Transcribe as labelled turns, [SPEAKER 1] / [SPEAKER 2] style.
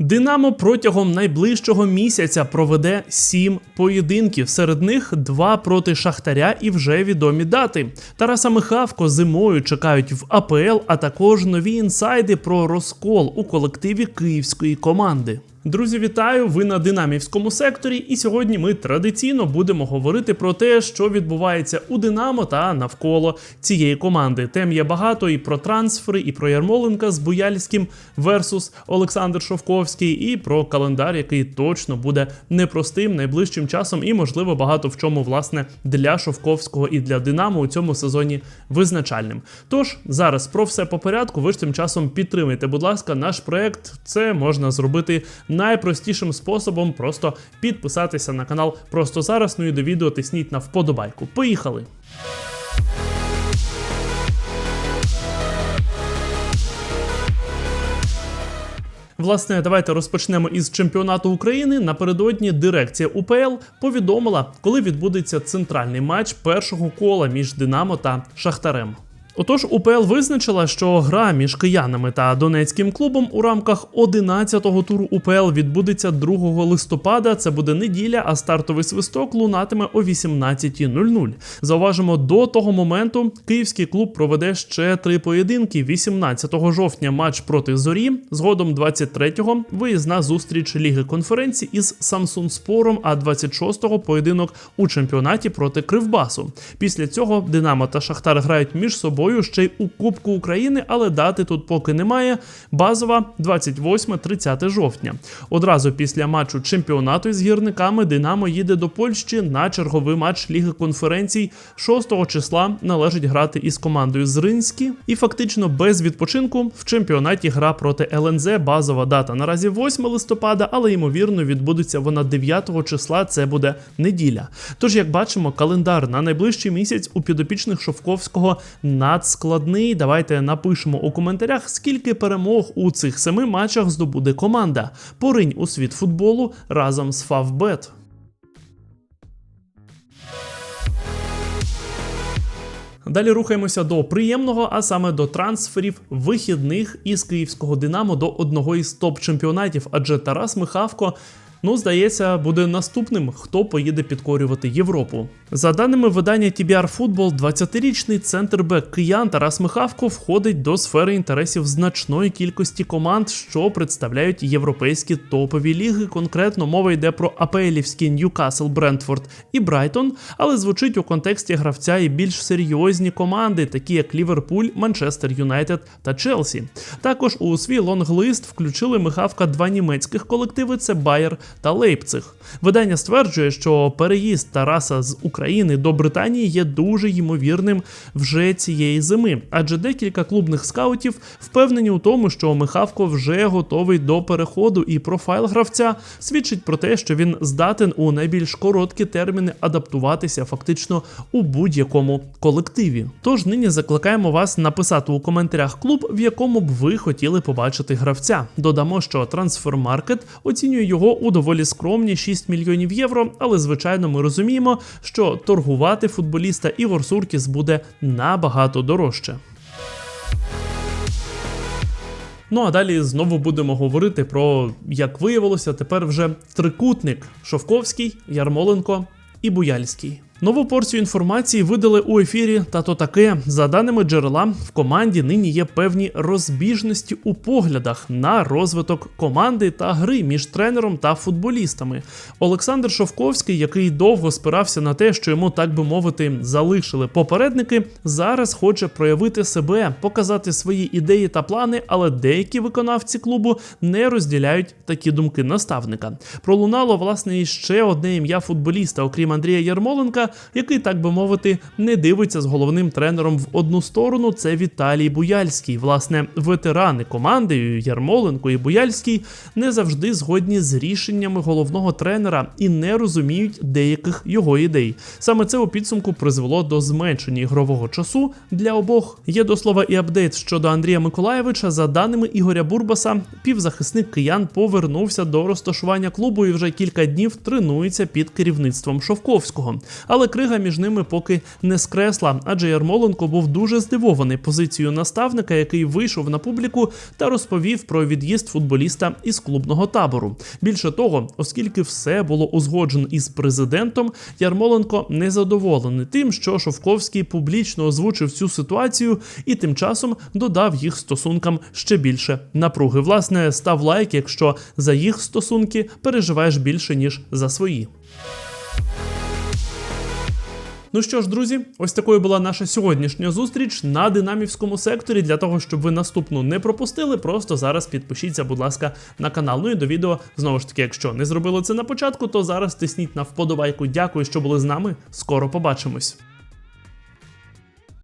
[SPEAKER 1] Динамо протягом найближчого місяця проведе сім поєдинків. Серед них два проти Шахтаря і вже відомі дати. Тараса Михавко зимою чекають в АПЛ, а також нові інсайди про розкол у колективі київської команди. Друзі, вітаю! Ви на динамівському секторі, і сьогодні ми традиційно будемо говорити про те, що відбувається у Динамо та навколо цієї команди. Тем є багато і про трансфери, і про Ярмоленка з Буяльським версус Олександр Шовковський, і про календар, який точно буде непростим найближчим часом, і можливо багато в чому власне для Шовковського і для Динамо у цьому сезоні визначальним. Тож зараз про все по порядку. Ви ж тим часом підтримайте, будь ласка, наш проект. Це можна зробити найпростішим способом просто підписатися на канал просто зараз. Ну і до відео тисніть на вподобайку. Поїхали! Власне, давайте розпочнемо із чемпіонату України. Напередодні дирекція УПЛ повідомила, коли відбудеться центральний матч першого кола між Динамо та Шахтарем. Отож, УПЛ визначила, що гра між киянами та донецьким клубом у рамках 11-го туру УПЛ відбудеться 2 листопада. Це буде неділя, а стартовий свисток лунатиме о 18.00. Зауважимо, до того моменту київський клуб проведе ще три поєдинки. 18 жовтня матч проти зорі. Згодом 23-го виїзна зустріч Ліги конференцій із Самсун Спором, а 26-го поєдинок у чемпіонаті проти Кривбасу. Після цього Динамо та Шахтар грають між собою ще й у Кубку України, але дати тут поки немає. Базова 28-30 жовтня. Одразу після матчу чемпіонату із гірниками Динамо їде до Польщі на черговий матч Ліги конференцій. 6 числа належить грати із командою з Ринські. І фактично без відпочинку в чемпіонаті гра проти ЛНЗ. Базова дата наразі 8 листопада, але ймовірно відбудеться вона 9 числа. Це буде неділя. Тож, як бачимо, календар на найближчий місяць у підопічних Шовковського надскладний. Давайте напишемо у коментарях, скільки перемог у цих семи матчах здобуде команда. Поринь у світ футболу разом з Фавбет. Далі рухаємося до приємного, а саме до трансферів вихідних із київського Динамо до одного із топ-чемпіонатів, адже Тарас Михавко. Ну, здається, буде наступним, хто поїде підкорювати Європу. За даними видання TBR Football, 20-річний центрбек киян Тарас Михавко входить до сфери інтересів значної кількості команд, що представляють європейські топові ліги. Конкретно мова йде про АПЛівські Ньюкасл, Брентфорд і Брайтон, але звучить у контексті гравця і більш серйозні команди, такі як Ліверпуль, Манчестер Юнайтед та Челсі. Також у свій лонглист включили Михавка два німецьких колективи: це Байер та Лейпциг. Видання стверджує, що переїзд Тараса з України до Британії є дуже ймовірним вже цієї зими, адже декілька клубних скаутів впевнені у тому, що Михавко вже готовий до переходу, і профайл гравця свідчить про те, що він здатен у найбільш короткі терміни адаптуватися фактично у будь-якому колективі. Тож нині закликаємо вас написати у коментарях клуб, в якому б ви хотіли побачити гравця. Додамо, що трансфермаркет оцінює його у доволі скромні 6 мільйонів євро, але звичайно ми розуміємо, що торгувати футболіста Ігор Суркіс буде набагато дорожче. Ну а далі знову будемо говорити про, як виявилося, тепер вже трикутник Шовковський, Ярмоленко і Буяльський. Нову порцію інформації видали у ефірі, та то таке, за даними джерела, в команді нині є певні розбіжності у поглядах на розвиток команди та гри між тренером та футболістами. Олександр Шовковський, який довго спирався на те, що йому, так би мовити, залишили попередники, зараз хоче проявити себе, показати свої ідеї та плани, але деякі виконавці клубу не розділяють такі думки наставника. Пролунало власне і ще одне ім'я футболіста, окрім Андрія Ярмоленка який, так би мовити, не дивиться з головним тренером в одну сторону. Це Віталій Буяльський. Власне, ветерани команди Ярмоленко і Буяльський не завжди згодні з рішеннями головного тренера і не розуміють деяких його ідей. Саме це у підсумку призвело до зменшення ігрового часу для обох. Є до слова і апдейт щодо Андрія Миколаєвича. За даними Ігоря Бурбаса, півзахисник киян повернувся до розташування клубу і вже кілька днів тренується під керівництвом Шовковського. Але Але крига між ними поки не скресла, адже Ярмоленко був дуже здивований позицією наставника, який вийшов на публіку та розповів про від'їзд футболіста із клубного табору. Більше того, оскільки все було узгоджено із президентом, Ярмоленко не задоволений тим, що Шовковський публічно озвучив цю ситуацію і тим часом додав їх стосункам ще більше напруги. Власне, став лайк, якщо за їх стосунки переживаєш більше ніж за свої. Ну що ж, друзі, ось такою була наша сьогоднішня зустріч на динамівському секторі. Для того, щоб ви наступну не пропустили, просто зараз підпишіться, будь ласка, на канал. Ну і до відео знову ж таки, якщо не зробили це на початку, то зараз тисніть на вподобайку. Дякую, що були з нами. Скоро побачимось.